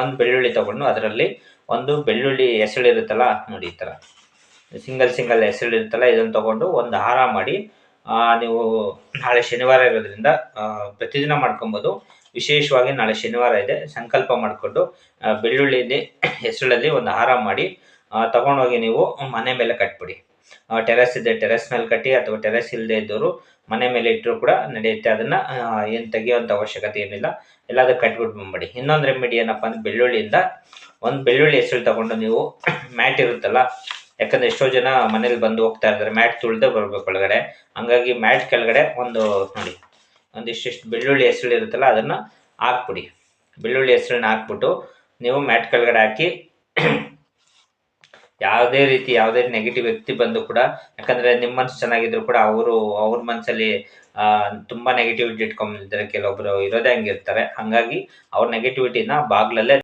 ಒಂದು ಬೆಳ್ಳುಳ್ಳಿ ತಗೊಂಡು ಅದರಲ್ಲಿ ಒಂದು ಬೆಳ್ಳುಳ್ಳಿ ಎಸಳಿರುತ್ತಲ್ಲ ನೋಡಿ ಈ ಥರ. ಸಿಂಗಲ್ ಸಿಂಗಲ್ ಎಸಳಿರುತ್ತಲ್ಲ ಇದನ್ನು ತಗೊಂಡು ಒಂದು ಹಾರ ಮಾಡಿ ನೀವು ನಾಳೆ ಶನಿವಾರ ಇರೋದ್ರಿಂದ ಪ್ರತಿದಿನ ಮಾಡ್ಕೊಬೋದು. ವಿಶೇಷವಾಗಿ ನಾಳೆ ಶನಿವಾರ ಇದೆ, ಸಂಕಲ್ಪ ಮಾಡಿಕೊಂಡು ಬೆಳ್ಳುಳ್ಳಿ ಹೆಸಳಲ್ಲಿ ಒಂದು ಹಾರ ಮಾಡಿ ತಗೊಂಡೋಗಿ ನೀವು ಮನೆ ಮೇಲೆ ಕಟ್ಬಿಡಿ. ಟೆರೆಸ್ ಇದೆ ಟೆರೆಸ್ ಮೇಲೆ ಕಟ್ಟಿ ಅಥವಾ ಟೆರೆಸ್ ಇಲ್ಲದೆ ಇದ್ದವರು ಮನೆ ಮೇಲೆ ಇಟ್ಟರು ಕೂಡ ನಡೆಯುತ್ತೆ. ಅದನ್ನು ಏನು ತೆಗೆಯುವಂಥ ಅವಶ್ಯಕತೆ ಏನಿಲ್ಲ. ಎಲ್ಲಾದ್ರೂ ಕಟ್ಬಿಟ್ಟು ಬಂದ್ಬಿಡಿ. ಇನ್ನೊಂದು ರೆಮಿಡಿ ಏನಪ್ಪ ಅಂದ್ರೆ ಬೆಳ್ಳುಳ್ಳಿಯಿಂದ, ಒಂದು ಬೆಳ್ಳುಳ್ಳಿ ಹೆಸರು ತಗೊಂಡು ನೀವು ಮ್ಯಾಟ್ ಇರುತ್ತಲ್ಲ, ಯಾಕಂದ್ರೆ ಎಷ್ಟೋ ಜನ ಮನೇಲಿ ಬಂದು ಹೋಗ್ತಾ ಇರ್ತಾರೆ ಮ್ಯಾಟ್ ತುಳಿದೇ ಬರ್ಬೇಕು ಒಳಗಡೆ. ಹಂಗಾಗಿ ಮ್ಯಾಟ್ ಕೆಳಗಡೆ ಒಂದು, ನೋಡಿ, ಒಂದಿಷ್ಟಿಷ್ಟು ಬೆಳ್ಳುಳ್ಳಿ ಹೆಸರು ಇರುತ್ತಲ್ಲ, ಅದನ್ನು ಹಾಕ್ಬಿಡಿ. ಬೆಳ್ಳುಳ್ಳಿ ಹೆಸರನ್ನ ಹಾಕ್ಬಿಟ್ಟು ನೀವು ಮ್ಯಾಟ್ ಕೆಳಗಡೆ ಹಾಕಿ ಯಾವುದೇ ರೀತಿ ಯಾವುದೇ ನೆಗೆಟಿವ್ ವ್ಯಕ್ತಿ ಬಂದು ಕೂಡ, ಯಾಕಂದ್ರೆ ನಿಮ್ಮ ಮನ್ಸು ಚೆನ್ನಾಗಿದ್ರು ಕೂಡ ಅವರು ಅವ್ರ ಮನಸ್ಸಲ್ಲಿ ತುಂಬಾ ನೆಗೆಟಿವಿಟಿ ಇಟ್ಕೊಂಡಿರ್ತಾರೆ. ಕೆಲವೊಬ್ರು ಇರೋದೇ ಹಂಗಿರ್ತಾರೆ. ಹಂಗಾಗಿ ಅವ್ರ ನೆಗೆಟಿವಿಟಿನ ಬಾಗ್ಲಲ್ಲೇ